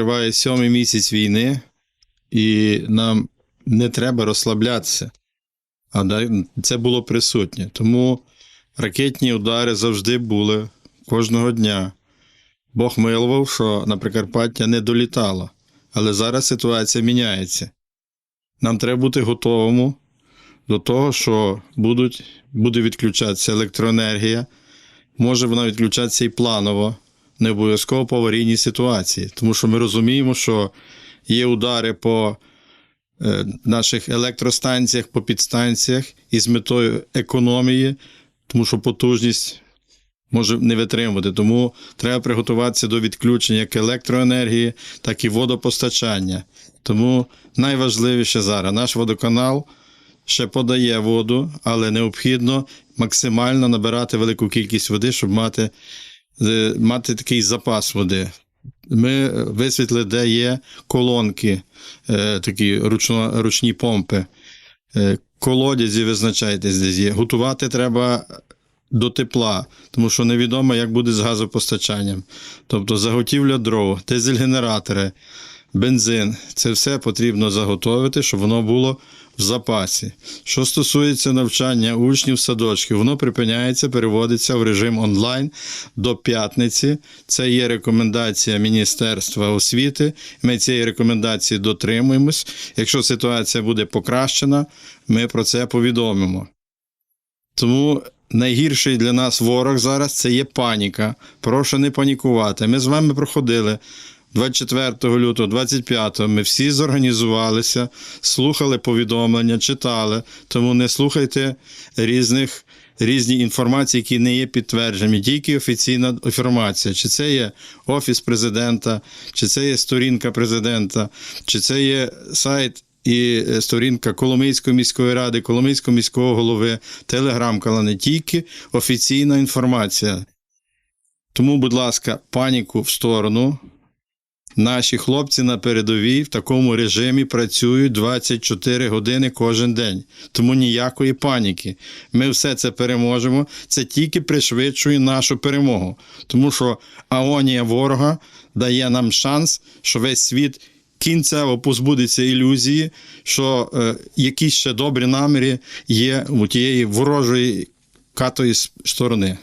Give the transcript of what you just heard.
триває сьомий місяць війни, і нам не треба розслаблятися. А це було присутнє. Тому ракетні удари завжди були кожного дня. Бог милував, що на Прикарпаття не долітало. Але зараз ситуація міняється. Нам треба бути готовими до того, що будуть, буде відключатися електроенергія. Може вона відключатися і планово, не обов'язково по аварійній ситуації. Тому що ми розуміємо, що є удари по е, наших електростанціях, по підстанціях із метою економії, тому що потужність може не витримувати. Тому треба приготуватися до відключення як електроенергії, так і водопостачання. Тому найважливіше зараз наш водоканал ще подає воду, але необхідно максимально набирати велику кількість води, щоб мати, мати такий запас води. Ми висвітлили, де є колонки, е, такі ручно, ручні помпи. Е, колодязі визначайтесь, десь є. Готувати треба до тепла, тому що невідомо, як буде з газопостачанням. Тобто заготівля дров, дизель-генератори, бензин це все потрібно заготовити, щоб воно було запасі. Що стосується навчання учнів садочків, воно припиняється, переводиться в режим онлайн до п'ятниці. Це є рекомендація Міністерства освіти. Ми цієї рекомендації дотримуємось. Якщо ситуація буде покращена, ми про це повідомимо. Тому найгірший для нас ворог зараз це є паніка. Прошу не панікувати. Ми з вами проходили 24 лютого, 25 ми всі зорганізувалися, слухали повідомлення, читали. Тому не слухайте різних. Різні інформації, які не є підтверджені, тільки офіційна інформація. Чи це є офіс президента, чи це є сторінка президента, чи це є сайт і е, сторінка Коломийської міської ради, Коломийського міського голови, телеграм-канал, не тільки офіційна інформація. Тому, будь ласка, паніку в сторону. Наші хлопці на передовій в такому режимі працюють 24 години кожен день. Тому ніякої паніки. Ми все це переможемо. Це тільки пришвидшує нашу перемогу. Тому що агонія ворога дає нам шанс, що весь світ кінцево позбудеться ілюзії, що е, якісь ще добрі наміри є у тієї ворожої катої сторони.